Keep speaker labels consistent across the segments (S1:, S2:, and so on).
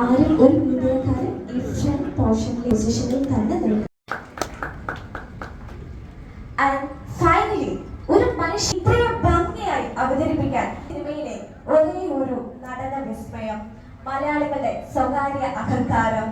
S1: ആരും ഒരു വിദ്യാകാരൻ ഈ ഫ്രണ്ട് പോർഷനിൽ പൊസിഷനിൽ തന്നെ നിൽക്കും ആൻഡ് ഫൈനലി ഒരു മനുഷ്യ ഇത്രയും ഒരേ നടന വിസ്മയം. മലയാളികളുടെ സ്വകാര്യ അഹങ്കാരം.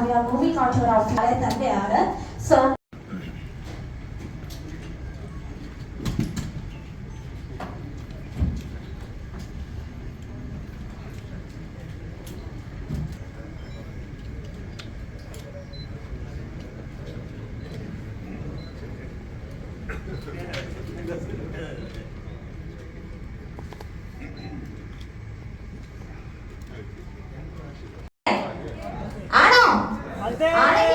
S1: We are moving on to our final തന്നെയാണ് So, ആണോ? ആണെങ്കിൽ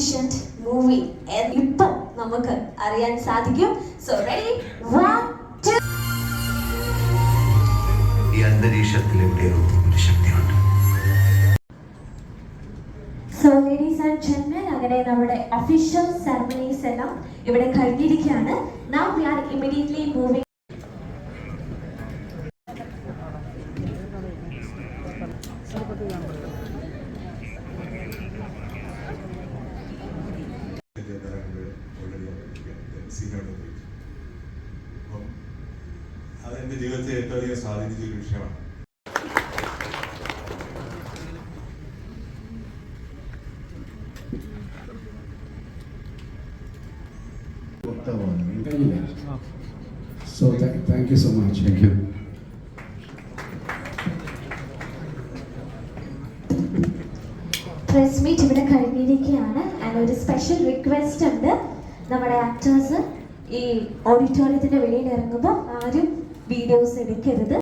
S1: magnificent മൂവി ഇപ്പം നമുക്ക് അറിയാൻ സാധിക്കും. സോ റെഡി വൺ ടു
S2: ഈ അന്തരീക്ഷത്തിൽ എവിടെയോ ഒരു ശക്തിയുണ്ട്.
S1: സോ ലേഡീസ് ആൻഡ് ജെന്റിൽമെൻ അങ്ങനെ നമ്മുടെ ഒഫീഷ്യൽ സെറമണീസ് എല്ലാം ഇവിടെ കഴിഞ്ഞിരിക്കുകയാണ്. നാം വി ആർ ഇമ്മീഡിയറ്റ്ലി മൂവിംഗ്
S3: അതെന്റെ ജീവിതത്തെ ഏറ്റവും അധികം സ്വാധീനിച്ച ഒരു വിഷയമാണ്.
S4: കഴിഞ്ഞില്ലേ so thank you so much thank you
S1: press meet ഇവിടെ കഴിഞ്ഞിരിക്കുകയാണ്. ആൻഡ് ഒരു സ്പെഷ്യൽ റിക്വസ്റ്റ് ഉണ്ട്. നമ്മുടെ ആക്ടേഴ്സ് ഈ ഓഡിറ്റോറിയത്തിന്റെ വെളിയിൽ ഇറങ്ങുമ്പോൾ ആരും വീഡിയോസ് എടുക്കരുത്.